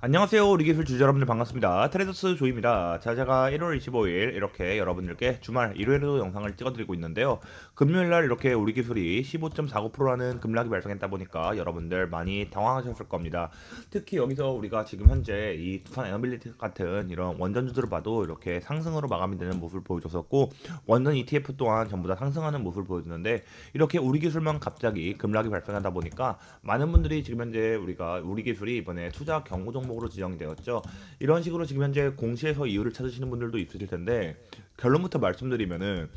안녕하세요. 우리 기술 주주 여러분들 반갑습니다. 트레더스 조입니다. 자 제가 1월 25일 이렇게 여러분들께 주말 일요일에도 영상을 찍어드리고 있는데요. 금요일날 이렇게 우리 기술이 15.49%라는 급락이 발생했다 보니까 여러분들 많이 당황하셨을 겁니다. 특히 여기서 우리가 지금 현재 이 두산 에너빌리티 같은 이런 원전주들을 봐도 이렇게 상승으로 마감이 되는 모습을 보여줬었고 원전 ETF 또한 전부 다 상승하는 모습을 보여주는데 이렇게 우리 기술만 갑자기 급락이 발생하다 보니까 많은 분들이 지금 현재 우리가 우리 기술이 이번에 투자 경고 종 목으로 지정이 되었죠. 이런 식으로 지금 현재 공시에서 이유를 찾으시는 분들도 있으실 텐데 결론부터 말씀드리면은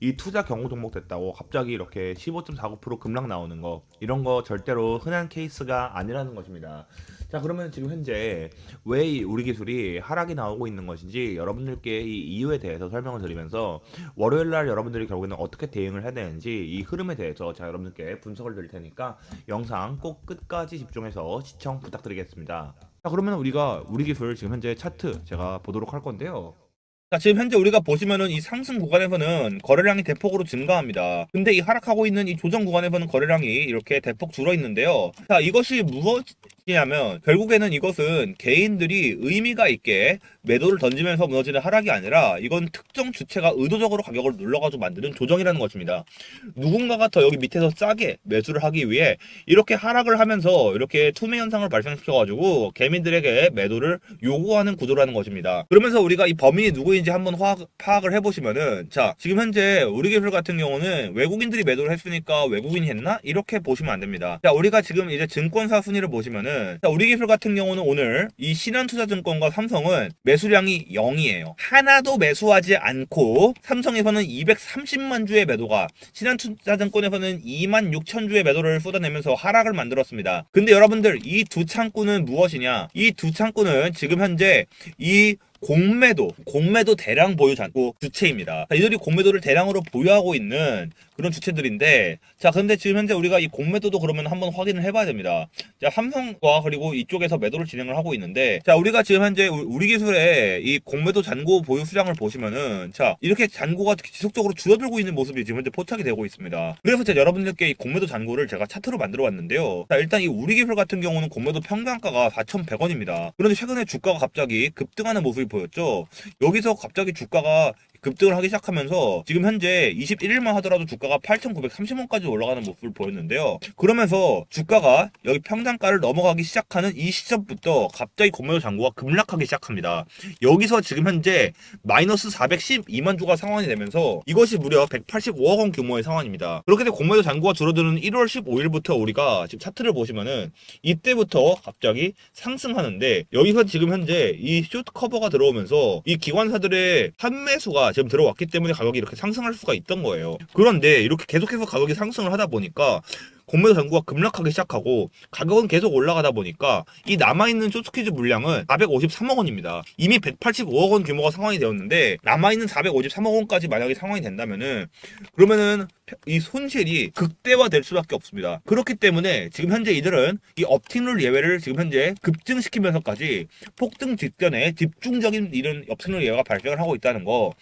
이 투자 경고 종목 됐다고 갑자기 이렇게 15.49% 급락 나오는 거 이런 거 절대로 흔한 케이스가 아니라는 것입니다. 자 그러면 지금 현재 왜이 우리 기술이 하락이 나오고 있는 것인지 여러분들께 이 이유에 대해서 설명을 드리면서 월요일 날 여러분들이 결국에는 어떻게 대응을 해야 되는지 이 흐름에 대해서 제가 여러분들께 분석을 드릴 테니까 영상 꼭 끝까지 집중해서 시청 부탁드리겠습니다. 자 그러면 우리가 우리 기술 지금 현재 차트 제가 보도록 할 건데요. 자, 지금 현재 우리가 보시면은 이 상승 구간에서는 거래량이 대폭으로 증가합니다. 근데 이 하락하고 있는 이 조정 구간에서는 거래량이 이렇게 대폭 줄어 있는데요. 자, 이것이 무엇 이냐면 결국에는 이것은 개인들이 의미가 있게 매도를 던지면서 무너지는 하락이 아니라 이건 특정 주체가 의도적으로 가격을 눌러가지고 만드는 조정이라는 것입니다. 누군가가 더 여기 밑에서 싸게 매수를 하기 위해 이렇게 하락을 하면서 이렇게 투매 현상을 발생시켜가지고 개민들에게 매도를 요구하는 구도라는 것입니다. 그러면서 우리가 이 범인이 누구인지 한번 화학, 파악을 해보시면은 자 지금 현재 우리 기술 같은 경우는 외국인들이 매도를 했으니까 외국인이 했나 이렇게 보시면 안 됩니다. 자 우리가 지금 이제 증권사 순위를 보시면은 자 우리 기술 같은 경우는 오늘 이 신한투자증권과 삼성은 매수량이 0이에요. 하나도 매수하지 않고 삼성에서는 230만 주의 매도가 신한투자증권에서는 2만 6천 주의 매도를 쏟아내면서 하락을 만들었습니다. 근데 여러분들 이 두 창구는 무엇이냐? 이 두 창구는 지금 현재 이 공매도, 공매도 대량 보유 잔고 주체입니다. 자, 이들이 공매도를 대량으로 보유하고 있는 그런 주체들인데, 자, 근데 지금 현재 우리가 이 공매도도 그러면 한번 확인을 해봐야 됩니다. 자, 삼성과 그리고 이쪽에서 매도를 진행을 하고 있는데, 자, 우리가 지금 현재 우- 우리 기술의 이 공매도 잔고 보유 수량을 보시면은, 자, 이렇게 잔고가 지속적으로 줄어들고 있는 모습이 지금 현재 포착이 되고 있습니다. 그래서 제가 여러분들께 이 공매도 잔고를 제가 차트로 만들어 왔는데요. 자, 일단 이 우리 기술 같은 경우는 공매도 평균가가 4,100원입니다. 그런데 최근에 주가가 갑자기 급등하는 모습이 보였죠. 여기서 갑자기 주가가 급등을 하기 시작하면서 지금 현재 21일만 하더라도 주가가 8,930원까지 올라가는 모습을 보였는데요. 그러면서 주가가 여기 평단가를 넘어가기 시작하는 이 시점부터 갑자기 공매도 잔고가 급락하기 시작합니다. 여기서 지금 현재 마이너스 412만 주가 상환이 되면서 이것이 무려 185억 원 규모의 상환입니다. 그렇게 되면 공매도 잔고가 줄어드는 1월 15일부터 우리가 지금 차트를 보시면은 이때부터 갑자기 상승하는데 여기서 지금 현재 이 쇼트 커버가 들어오면서 이 기관사들의 판매수가 지금 들어왔기 때문에 가격이 이렇게 상승할 수가 있던 거예요. 그런데 이렇게 계속해서 가격이 상승을 하다 보니까 공매도 잔고가 급락하기 시작하고 가격은 계속 올라가다 보니까 이 남아있는 쇼트퀴즈 물량은 453억 원입니다. 이미 185억 원 규모가 상황이 되었는데 남아있는 453억 원까지 만약에 상황이 된다면은 그러면은 이 손실이 극대화될 수밖에 없습니다. 그렇기 때문에 지금 현재 이들은 이 업팅룰 예외를 지금 현재 급증시키면서까지 폭등 직전에 집중적인 이런 업팅룰 예외가 발생을 하고 있다는 거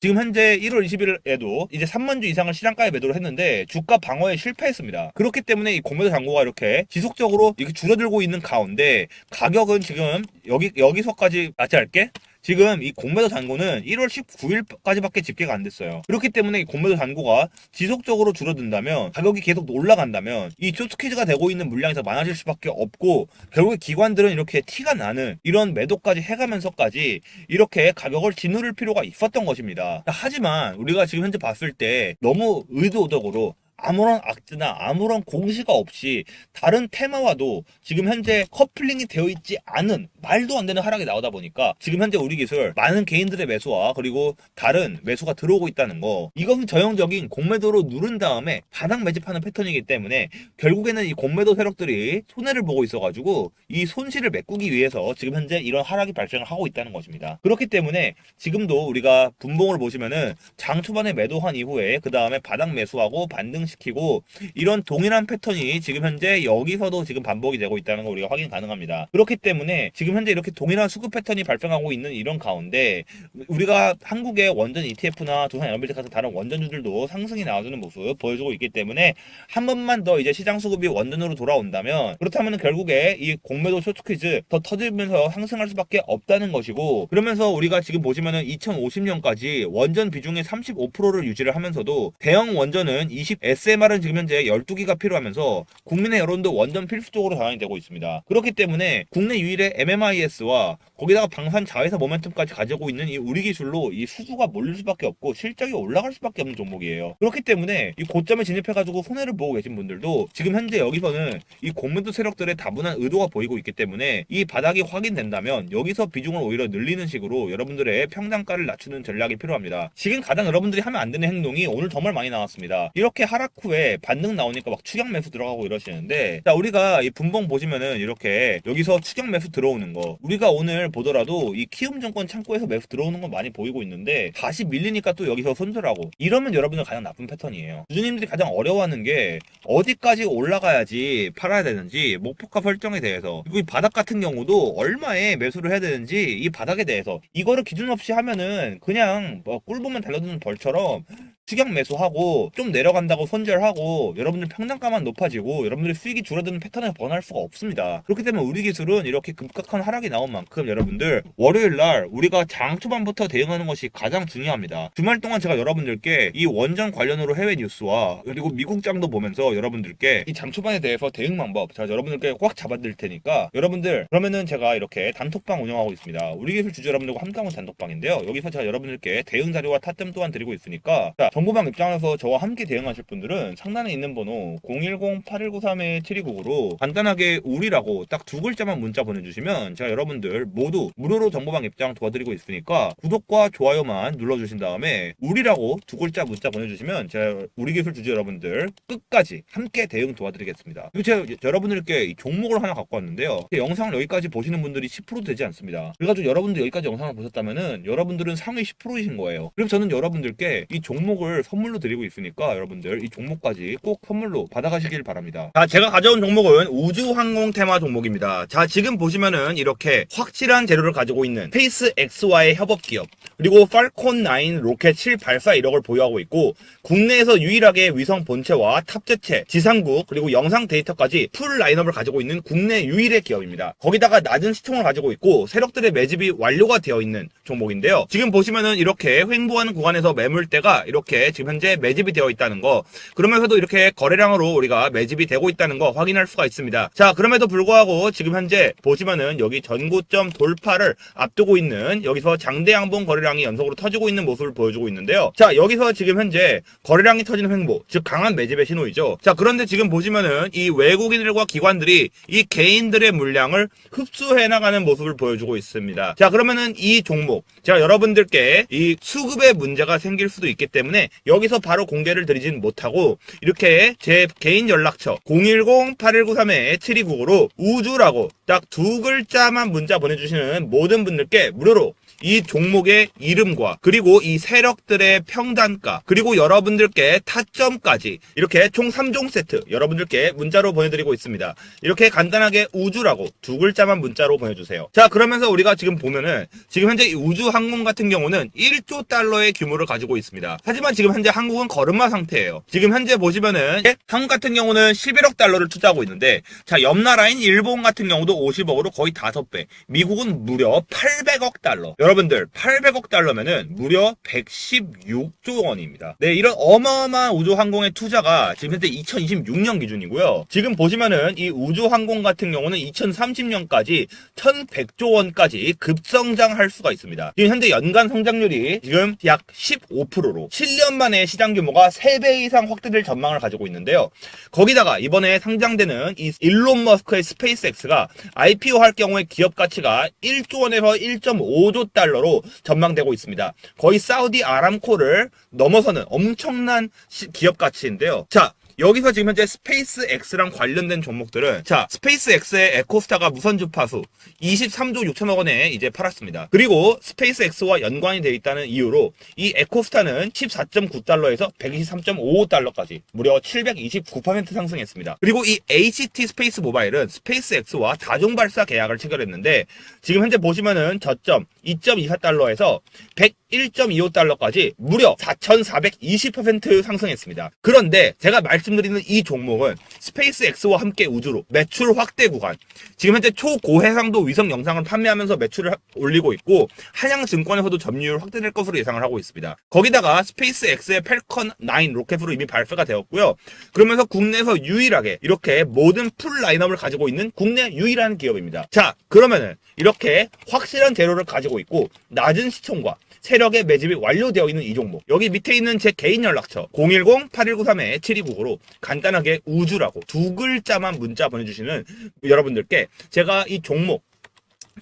지금 현재 1월 20일에도 이제 3만 주 이상을 시장가에 매도를 했는데 주가 방어에 실패했습니다. 그렇기 때문에 이 공매도 잔고가 이렇게 지속적으로 이렇게 줄어들고 있는 가운데 가격은 지금 여기 여기서까지 않게 지금 이 공매도 잔고는 1월 19일까지밖에 집계가 안 됐어요. 그렇기 때문에 이 공매도 잔고가 지속적으로 줄어든다면 가격이 계속 올라간다면 이 쇼트키즈가 되고 있는 물량이 더 많아질 수밖에 없고 결국에 기관들은 이렇게 티가 나는 이런 매도까지 해가면서까지 이렇게 가격을 짓누를 필요가 있었던 것입니다. 하지만 우리가 지금 현재 봤을 때 너무 의도적으로 아무런 악재나 아무런 공시가 없이 다른 테마와도 지금 현재 커플링이 되어 있지 않은 말도 안 되는 하락이 나오다 보니까 지금 현재 우리 기술 많은 개인들의 매수와 그리고 다른 매수가 들어오고 있다는 거 이것은 전형적인 공매도로 누른 다음에 바닥 매집하는 패턴이기 때문에 결국에는 이 공매도 세력들이 손해를 보고 있어가지고 이 손실을 메꾸기 위해서 지금 현재 이런 하락이 발생을 하고 있다는 것입니다. 그렇기 때문에 지금도 우리가 분봉을 보시면은 장 초반에 매도한 이후에 그 다음에 바닥 매수하고 반등 실행시키고 이런 동일한 패턴이 지금 현재 여기서도 지금 반복이 되고 있다는 걸 우리가 확인 가능합니다. 그렇기 때문에 지금 현재 이렇게 동일한 수급 패턴이 발생하고 있는 이런 가운데 우리가 한국의 원전 ETF나 두산 에너빌티 같은 다른 원전주들도 상승이 나와주는 모습 보여주고 있기 때문에 한 번만 더 이제 시장 수급이 원전으로 돌아온다면 그렇다면 결국에 이 공매도 쇼트퀴즈 더 터지면서 상승할 수밖에 없다는 것이고 그러면서 우리가 지금 보시면은 2050년까지 원전 비중의 35%를 유지를 하면서도 대형 원전은 20 SMR은 지금 현재 12기가 필요하면서 국민의 여론도 원전 필수적으로 전환이 되고 있습니다. 그렇기 때문에 국내 유일의 MMIS와 거기다가 방산 자회사 모멘텀까지 가지고 있는 이 우리 기술로 이 수주가 몰릴 수밖에 없고 실적이 올라갈 수밖에 없는 종목이에요. 그렇기 때문에 이 고점에 진입해가지고 손해를 보고 계신 분들도 지금 현재 여기서는 이 공매도 세력들의 다분한 의도가 보이고 있기 때문에 이 바닥이 확인된다면 여기서 비중을 오히려 늘리는 식으로 여러분들의 평단가를 낮추는 전략이 필요합니다. 지금 가장 여러분들이 하면 안 되는 행동이 오늘 정말 많이 나왔습니다. 이렇게 하락 후에 반등 나오니까 막 추격 매수 들어가고 이러시는데 자 우리가 이 분봉 보시면은 이렇게 여기서 추격 매수 들어오는 거 우리가 오늘 보더라도 이 키움증권 창고에서 매수 들어오는 건 많이 보이고 있는데 다시 밀리니까 또 여기서 손절하고 이러면 여러분들 가장 나쁜 패턴이에요. 주주님들이 가장 어려워하는 게 어디까지 올라가야지 팔아야 되는지 목표가 설정에 대해서 그리고 이 바닥 같은 경우도 얼마에 매수를 해야 되는지 이 바닥에 대해서 이거를 기준 없이 하면은 그냥 뭐 꿀 보면 달려드는 벌처럼 추격 매수하고 좀 내려간다고 손절하고 여러분들 평단가만 높아지고 여러분들의 수익이 줄어드는 패턴을 번할 수가 없습니다. 그렇기 때문에 우리 기술은 이렇게 급격한 하락이 나온 만큼 여러분들 월요일 날 우리가 장 초반부터 대응하는 것이 가장 중요합니다. 주말 동안 제가 여러분들께 이 원전 관련으로 해외 뉴스와 그리고 미국 장도 보면서 여러분들께 이 장 초반에 대해서 대응 방법 제가 여러분들께 꽉 잡아드릴 테니까 여러분들 그러면은 제가 이렇게 단톡방 운영하고 있습니다. 우리 기술 주주 여러분들과 함께하는 단톡방인데요. 여기서 제가 여러분들께 대응 자료와 타점 또한 드리고 있으니까 자, 정보방 입장에서 저와 함께 대응하실 분들 은 상단에 있는 번호 010-8193-7299로 간단하게 우리라고 딱 두 글자만 문자 보내주시면 제가 여러분들 모두 무료로 정보방 입장 도와드리고 있으니까 구독과 좋아요만 눌러주신 다음에 우리라고 두 글자 문자 보내주시면 제가 우리 기술 주주 여러분들 끝까지 함께 대응 도와드리겠습니다. 그리고 제가 여러분들께 이 종목을 하나 갖고 왔는데요. 이 영상을 여기까지 보시는 분들이 10% 되지 않습니다. 그래가지고 여러분들 여기까지 영상을 보셨다면은 여러분들은 상위 10%이신 거예요. 그럼 저는 여러분들께 이 종목을 선물로 드리고 있으니까 여러분들 이 종목까지 꼭 선물로 받아가시길 바랍니다. 자, 제가 가져온 종목은 우주항공 테마 종목입니다. 자, 지금 보시면은 이렇게 확실한 재료를 가지고 있는 스페이스 X와의 협업 기업, 그리고 팔콘 9 로켓 7 발사 이력을 보유하고 있고 국내에서 유일하게 위성 본체와 탑재체, 지상국 그리고 영상 데이터까지 풀 라인업을 가지고 있는 국내 유일의 기업입니다. 거기다가 낮은 시총을 가지고 있고 세력들의 매집이 완료가 되어 있는 종목인데요. 지금 보시면은 이렇게 횡보하는 구간에서 매물대가 이렇게 지금 현재 매집이 되어 있다는 거 그러면서도 이렇게 거래량으로 우리가 매집이 되고 있다는 거 확인할 수가 있습니다. 자 그럼에도 불구하고 지금 현재 보시면은 여기 전고점 돌파를 앞두고 있는 여기서 장대 양봉 거래량이 연속으로 터지고 있는 모습을 보여주고 있는데요. 자 여기서 지금 현재 거래량이 터지는 횡보 즉 강한 매집의 신호이죠. 자 그런데 지금 보시면은 이 외국인들과 기관들이 이 개인들의 물량을 흡수해 나가는 모습을 보여주고 있습니다. 자 그러면은 이 종목 제가 여러분들께 이 수급에 문제가 생길 수도 있기 때문에 여기서 바로 공개를 드리진 못하고 이렇게 제 개인 연락처 010-8193-7299로 우주라고 딱 두 글자만 문자 보내주시는 모든 분들께 무료로 이 종목의 이름과 그리고 이 세력들의 평단가 그리고 여러분들께 타점까지 이렇게 총 3종 세트 여러분들께 문자로 보내드리고 있습니다. 이렇게 간단하게 우주라고 두 글자만 문자로 보내주세요. 자 그러면서 우리가 지금 보면은 지금 현재 이 우주항공 같은 경우는 1조 달러의 규모를 가지고 있습니다. 하지만 지금 현재 한국은 걸음마 상태예요. 지금 현재 보시면은 한국 같은 경우는 11억 달러를 투자하고 있는데 자 옆 나라인 일본 같은 경우도 50억으로 거의 5배 미국은 무려 800억 달러 여러분 들 800억 달러면은 무려 116조 원입니다. 네 이런 어마어마한 우주항공의 투자가 지금 현재 2026년 기준이고요. 지금 보시면은 이 우주항공 같은 경우는 2030년까지 1100조 원까지 급성장할 수가 있습니다. 지금 현재 연간 성장률이 지금 약 15%로 7년 만에 시장 규모가 3배 이상 확대될 전망을 가지고 있는데요. 거기다가 이번에 상장되는 이 일론 머스크의 스페이스X가 IPO 할 경우에 기업 가치가 1조 원에서 1.5조 달러 로 전망되고 있습니다. 거의 사우디 아람코를 넘어서는 엄청난 시- 기업 가치인데요. 자, 여기서 지금 현재 스페이스 X랑 관련된 종목들은 자 스페이스 X의 에코스타가 무선 주파수 23조 6천억 원에 이제 팔았습니다. 그리고 스페이스 X와 연관이 되어 있다는 이유로 이 에코스타는 14.9달러에서 123.55달러까지 무려 729% 상승했습니다. 그리고 이 HT 스페이스 모바일은 스페이스 X와 다중 발사 계약을 체결했는데 지금 현재 보시면은 저점 2.24달러에서 101.25달러까지 무려 4,420% 상승했습니다. 그런데 제가 말씀드리는 이 종목은 스페이스 X와 함께 우주로 매출 확대 구간 지금 현재 초고해상도 위성 영상을 판매하면서 매출을 하- 올리고 있고 한양증권에서도 점유율 확대될 것으로 예상을 하고 있습니다. 거기다가 스페이스 X의 펠컨 9 로켓으로 이미 발표가 되었고요. 그러면서 국내에서 유일하게 이렇게 모든 풀 라인업을 가지고 있는 국내 유일한 기업입니다. 자, 그러면은 이렇게 확실한 재료를 가지고 있고 낮은 시총과 세력의 매집이 완료되어 있는 이 종목. 여기 밑에 있는 제 개인 연락처 010-8193-7299로 간단하게 우주라고 두 글자만 문자 보내주시는 여러분들께 제가 이 종목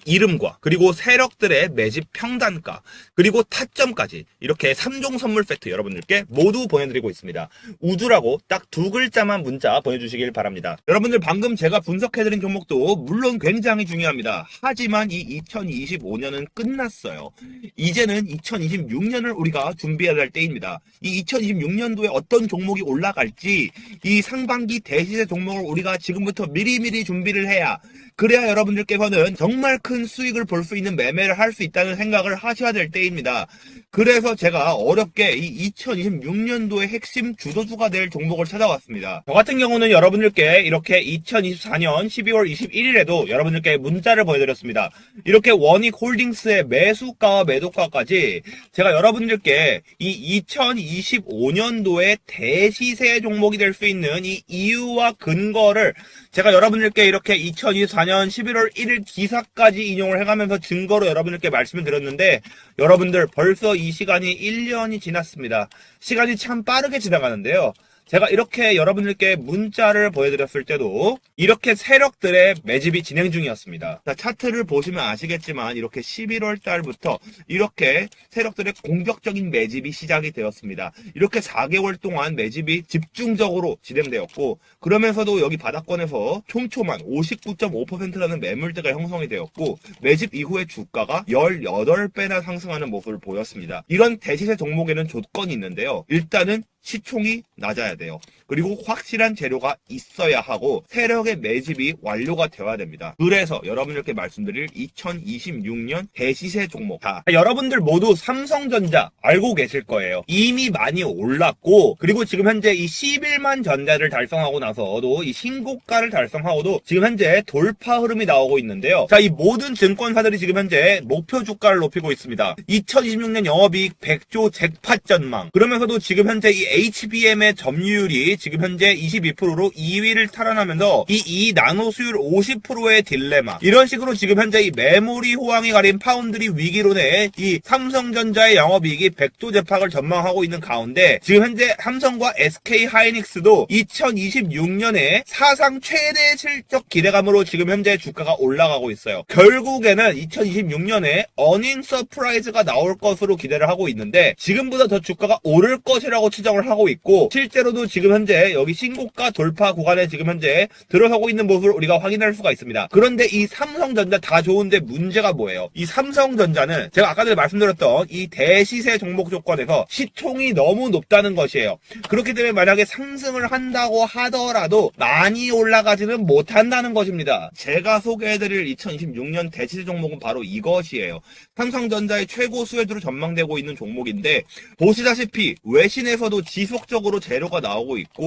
이름과 그리고 세력들의 매집 평단가 그리고 타점까지 이렇게 3종 선물 세트 여러분들께 모두 보내드리고 있습니다. 우주라고 딱 두 글자만 문자 보내주시길 바랍니다. 여러분들 방금 제가 분석해드린 종목도 물론 굉장히 중요합니다. 하지만 이 2025년은 끝났어요. 이제는 2026년을 우리가 준비해야 할 때입니다. 이 2026년도에 어떤 종목이 올라갈지 이 상반기 대시세 종목을 우리가 지금부터 미리미리 준비를 해야 그래야 여러분들께서는 정말 큰 수익을 볼 수 있는 매매를 할 수 있다는 생각을 하셔야 될 때입니다. 그래서 제가 어렵게 이 2026년도의 핵심 주도주가 될 종목을 찾아왔습니다. 저 같은 경우는 여러분들께 이렇게 2024년 12월 21일에도 여러분들께 문자를 보여드렸습니다. 이렇게 원익 홀딩스의 매수가와 매도가까지 제가 여러분들께 이 2025년도의 대시세 종목이 될 수 있는 이 이유와 근거를 제가 여러분들께 이렇게 2024년 11월 1일 기사까지 인용을 해가면서 증거로 여러분들께 말씀을 드렸는데 여러분들 벌써 이 시간이 1년이 지났습니다. 시간이 참 빠르게 지나가는데요. 제가 이렇게 여러분들께 문자를 보여드렸을 때도 이렇게 세력들의 매집이 진행 중이었습니다. 자, 차트를 보시면 아시겠지만 이렇게 11월 달부터 이렇게 세력들의 공격적인 매집이 시작이 되었습니다. 이렇게 4개월 동안 매집이 집중적으로 진행되었고 그러면서도 여기 바닥권에서 촘촘한 59.5%라는 매물대가 형성이 되었고 매집 이후에 주가가 18배나 상승하는 모습을 보였습니다. 이런 대시세 종목에는 조건이 있는데요. 일단은 시총이 낮아야 돼요. 그리고 확실한 재료가 있어야 하고 세력의 매집이 완료가 되어야 됩니다. 그래서 여러분들께 말씀드릴 2026년 대시세 종목. 자, 여러분들 모두 삼성전자 알고 계실 거예요. 이미 많이 올랐고 그리고 지금 현재 이 11만 전자를 달성하고 나서도 이 신고가를 달성하고도 지금 현재 돌파 흐름이 나오고 있는데요. 자, 이 모든 증권사들이 지금 현재 목표 주가를 높이고 있습니다. 2026년 영업이익 100조 잭팟 전망. 그러면서도 지금 현재 이 HBM의 점유율이 지금 현재 22%로 2위를 탈환하면서 이, 이 나노 수율 50%의 딜레마. 이런 식으로 지금 현재 이 메모리 호황이 가린 파운드리 위기론에 이 삼성전자의 영업이익이 100조 재팍을 전망하고 있는 가운데 지금 현재 삼성과 SK 하이닉스도 2026년에 사상 최대 실적 기대감으로 지금 현재 주가가 올라가고 있어요. 결국에는 2026년에 어닝 서프라이즈가 나올 것으로 기대를 하고 있는데 지금보다 더 주가가 오를 것이라고 추정을 하고 있고 실제로도 지금 현재 여기 신고가 돌파 구간에 지금 현재 들어서고 있는 모습을 우리가 확인할 수가 있습니다. 그런데 이 삼성전자 다 좋은데 문제가 뭐예요? 이 삼성전자는 제가 아까 전에 말씀드렸던 이 대시세 종목 조건에서 시총이 너무 높다는 것이에요. 그렇기 때문에 만약에 상승을 한다고 하더라도 많이 올라가지는 못한다는 것입니다. 제가 소개해드릴 2026년 대시세 종목은 바로 이것이에요. 삼성전자의 최고 수혜주로 전망되고 있는 종목인데 보시다시피 외신에서도 지속적으로 재료가 나오고 있고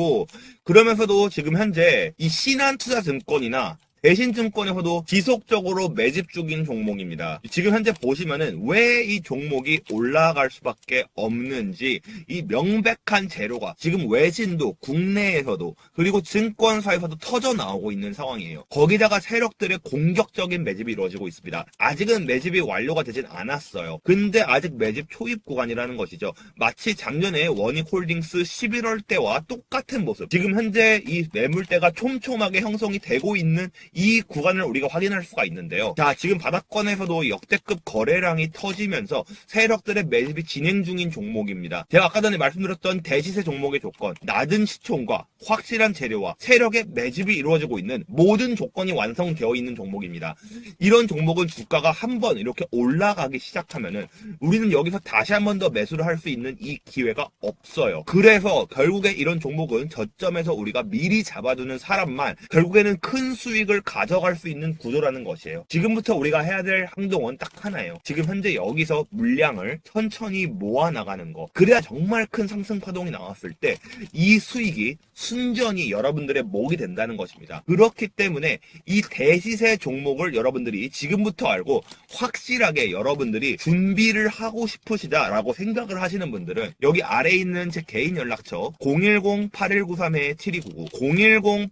그러면서도 지금 현재 이 신한투자증권이나 대신증권에서도 지속적으로 매집 중인 종목입니다. 지금 현재 보시면은 왜 이 종목이 올라갈 수밖에 없는지 이 명백한 재료가 지금 외신도 국내에서도 그리고 증권사에서도 터져 나오고 있는 상황이에요. 거기다가 세력들의 공격적인 매집이 이루어지고 있습니다. 아직은 매집이 완료가 되진 않았어요. 근데 아직 매집 초입 구간이라는 것이죠. 마치 작년에 원익홀딩스 11월 때와 똑같은 모습. 지금 현재 이 매물대가 촘촘하게 형성이 되고 있는 이 구간을 우리가 확인할 수가 있는데요. 자, 지금 바닥권에서도 역대급 거래량이 터지면서 세력들의 매집이 진행 중인 종목입니다. 제가 아까 전에 말씀드렸던 대시세 종목의 조건, 낮은 시총과 확실한 재료와 세력의 매집이 이루어지고 있는 모든 조건이 완성되어 있는 종목입니다. 이런 종목은 주가가 한 번 이렇게 올라가기 시작하면은 우리는 여기서 다시 한 번 더 매수를 할 수 있는 이 기회가 없어요. 그래서 결국에 이런 종목은 저점에서 우리가 미리 잡아두는 사람만 결국에는 큰 수익을 가져갈 수 있는 구조라는 것이에요. 지금부터 우리가 해야 될 행동은 딱 하나예요. 지금 현재 여기서 물량을 천천히 모아 나가는 거. 그래야 정말 큰 상승 파동이 나왔을 때 이 수익이 순전히 여러분들의 목이 된다는 것입니다. 그렇기 때문에 이 대시세 종목을 여러분들이 지금부터 알고 확실하게 여러분들이 준비를 하고 싶으시다라고 생각을 하시는 분들은 여기 아래에 있는 제 개인 연락처 010-8193-7299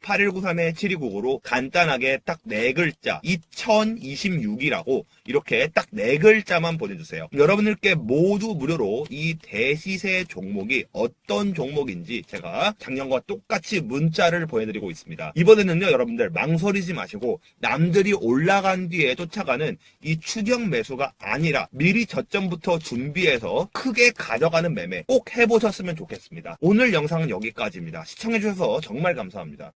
010-8193-7299로 간단하게 딱 네 글자 2026이라고 이렇게 딱 네 글자만 보내주세요. 여러분들께 모두 무료로 이 대시세 종목이 어떤 종목인지 제가 작년과 똑같이 문자를 보내드리고 있습니다. 이번에는요 여러분들 망설이지 마시고 남들이 올라간 뒤에 쫓아가는 이 추격 매수가 아니라 미리 저점부터 준비해서 크게 가져가는 매매 꼭 해보셨으면 좋겠습니다. 오늘 영상은 여기까지입니다. 시청해주셔서 정말 감사합니다.